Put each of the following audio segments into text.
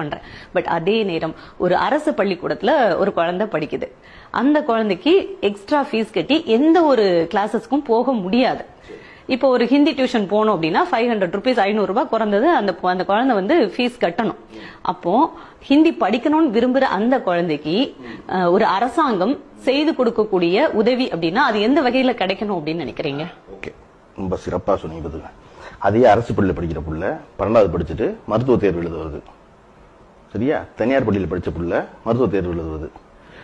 பண்றேன். பட் அதே நேரம் ஒரு அரசு பள்ளிக்கூடத்துல ஒரு குழந்தை படிக்குது. அந்த குழந்தைக்கு எக்ஸ்ட்ரா ஃபீஸ் கட்டி எந்த ஒரு கிளாஸஸ்க்கும் போக முடியாது. இப்போ ஒரு ஹிந்தி டியூஷன் போனோம் அப்படின்னா ஃபைவ் ஹண்ட்ரட் ருபீஸ் ஐநூறு ரூபாய் குறைந்தது அந்த அந்த குழந்தை வந்து ஃபீஸ் கட்டணும். அப்போ ஹிந்தி படிக்கணும்னு விரும்புற அந்த குழந்தைக்கு ஒரு அரசாங்கம் செய்து கொடுக்கக்கூடிய உதவி அப்படின்னா அது எந்த வகையில கிடைக்கணும் அப்படின்னு நினைக்கிறீங்க? ஓகே. ரொம்ப சிறப்பா சொன்னீங்க அதே அரசு பள்ளியில் படிக்கிற புள்ள பன்னெண்டாவது படிச்சுட்டு மருத்துவ தேர்வு எழுத வருது. சரியா? தனியார் பள்ளியில் படித்த பிள்ளை மருத்துவ தேர்வு எழுதுவது.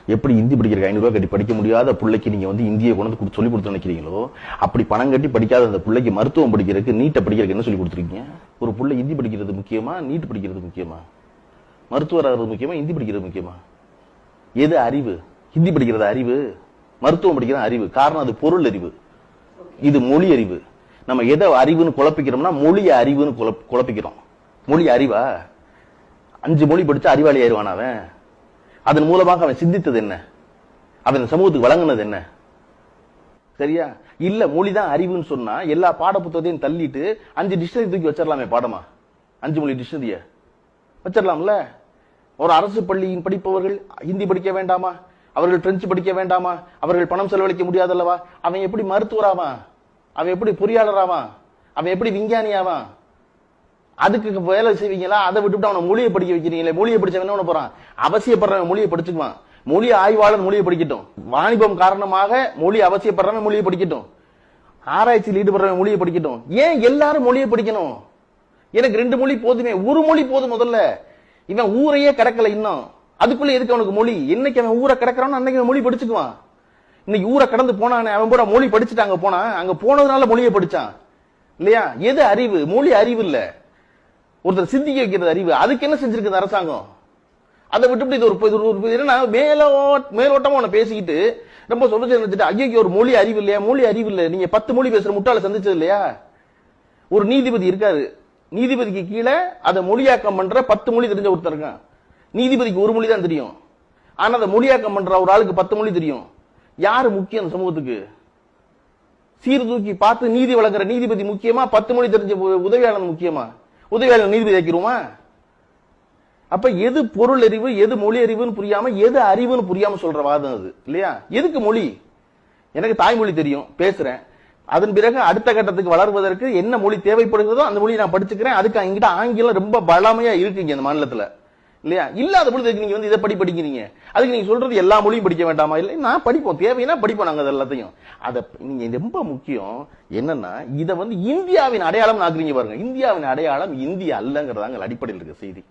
எப்படி இந்தி படிக்கிற ஐநூறு கட்டி படிக்க முடியாத பிள்ளைக்கு நீங்க வந்து இந்தியை கொண்டு வந்து சொல்லி கொடுத்து நினைக்கிறீங்களோ? அப்படி பணம் கட்டி படிக்காத அந்த பிள்ளைக்கு மருத்துவம் படிக்கிறதுக்கு நீட்டை படிக்கிறதுக்கு என்ன சொல்லி கொடுத்துருக்கீங்க? ஒரு பிள்ளை இந்தி படிக்கிறது முக்கியமா நீட் படிக்கிறது முக்கியமா? மருத்துவர் ஆகிறது முக்கியமா இந்தி படிக்கிறது முக்கியமா? எது அறிவு? ஹிந்தி படிக்கிறது அறிவு மருத்துவம் படிக்கிறது அறிவு. காரணம் அது பொருள் அறிவு. இது மொழி அறிவு. நம்ம எதை அறிவுன்னு குழப்பிக்கிறோம்னா மொழி அறிவுன்னு குழப்பிக்கிறோம். மொழி அறிவா? அஞ்சு மொழி படிச்சா அறிவாளி ஆயிடுவான் அவன். அதன் மூலமாக அவன் சிந்தித்தது என்ன? அவன் சமூகத்துக்கு வழங்கினது என்ன? சரியா? இல்ல மொழிதான் அறிவுன்னு சொன்னா எல்லா பாட புத்தகத்தையும் தள்ளிட்டு அஞ்சு டிக்ஷனரி தூக்கி வச்சிடலாமே பாடமா? அஞ்சு மொழி டிக்ஷனரிய வச்சிடலாம்ல? ஒரு அரசு பள்ளியின் படிப்பவர்கள் ஹிந்தி படிக்க வேண்டாமா? அவர்கள் பிரெஞ்சு படிக்க வேண்டாமா? அவர்கள் பணம் செலவழிக்க முடியாதல்லவா? அவன் எப்படி மருத்துவராவான்? அவன் எப்படி பொறியாளராவான்? அவன் எப்படி விஞ்ஞானியாவான்? அதுக்கு வேலை செய்வீங்களா? அதை விட்டுவிட்டு அவனை மொழியை படிக்க வைக்கிறீங்களே? மொழியை படிச்சவன ஒன்று போறான்? அவசியப்படுறவன் மொழியை படிச்சுக்குவான். மொழி ஆய்வாளர் மொழியை படிக்கட்டும். வாணிபம் காரணமாக மொழி அவசியப்படுறவன் மொழியை படிக்கட்டும். ஆராய்ச்சியில் ஈடுபடுறவன் மொழியை படிக்கட்டும். ஏன் எல்லாரும் மொழியை படிக்கணும்? எனக்கு ரெண்டு மொழி போதுமே. ஒரு மொழி போதும் முதல்ல. இவன் ஊரையே கிடக்கல இன்னும். அதுக்குள்ள எதுக்கு அவனுக்கு மொழி? என்னைக்கு அவன் ஊரை கடக்கிறானோ அன்னைக்கு அவன் மொழி படிச்சுக்குவான். இன்னைக்கு ஊரை கடந்து போனானே அவன் பூரா மொழி படிச்சுட்டு அங்க போனான். அங்க போனதுனால மொழியை படிச்சான். இல்லையா? எது அறிவு? மொழி அறிவு இல்லை. ஒருத்தர் சிந்திக்க வைக்கிறது அறிவு அதுக்கு என்ன செஞ்சிருக்குது அரசாங்கம்? அதை விட்டுவிட்டு இது ஒரு என்ன என்னன்னா மேலோ மேலோட்டமா உன்னை பேசிக்கிட்டு ரொம்ப சொல்லிச்சு நினைச்சிட்டு ஐயோ ஒரு மொழி அறிவு இல்லையா? மொழி அறிவு இல்லை. நீங்க பத்து மொழி பேசுற முட்டாள சந்திச்சது இல்லையா? ஒரு நீதிபதி இருக்காரு. நீதிபதிக்கு கீழே அதை மொழியாக்கம் பண்ற பத்து மொழி தெரிஞ்ச ஒருத்தர் இருக்கான். நீதிபதிக்கு ஒரு மொழி தான் தெரியும். ஆனா அதை மொழியாக்கம் பண்ற ஒரு ஆளுக்கு பத்து மொழி தெரியும். யாரு முக்கியம் அந்த சமூகத்துக்கு? சீர்தூக்கி பார்த்து நீதி வழங்குற நீதிபதி முக்கியமா? பத்து மொழி தெரிஞ்ச உ- முக்கியமா? உதவியாளர் நீதிபதி ஆக்கிடுவோமா அப்ப எது பொருள் அறிவு எது மொழி அறிவுன்னு புரியாம எது அறிவுன்னு புரியாம சொல்ற வாதம் அது இல்லையா? எதுக்கு மொழி? எனக்கு தாய்மொழி தெரியும் பேசுறேன். அதன் பிறகு அடுத்த கட்டத்துக்கு வளர்வதற்கு என்ன மொழி தேவைப்படுகிறதோ அந்த மொழியை நான் படிச்சுக்கிறேன். அதுக்கு அங்கிட்ட ஆங்கிலம் ரொம்ப பலமையா இருக்குங்க இந்த மாநிலத்துல. இல்லையா? இல்லாத பொழுது நீங்க வந்து இதை படி படிக்கிறீங்க? அதுக்கு நீங்க சொல்றது எல்லா மொழியும் படிக்க வேண்டாமா? இல்லை நான் படிப்போம். தேவைன்னா படிப்போம் நாங்க அது எல்லாத்தையும் அதை நீங்க ரொம்ப முக்கியம் என்னன்னா இதை வந்து இந்தியாவின் அடையாளம் ஆக்குறீங்க பாருங்க. இந்தியாவின் அடையாளம் இந்தியா அல்லங்கிறதாங்க அடிப்படையில் இருக்க செய்தி.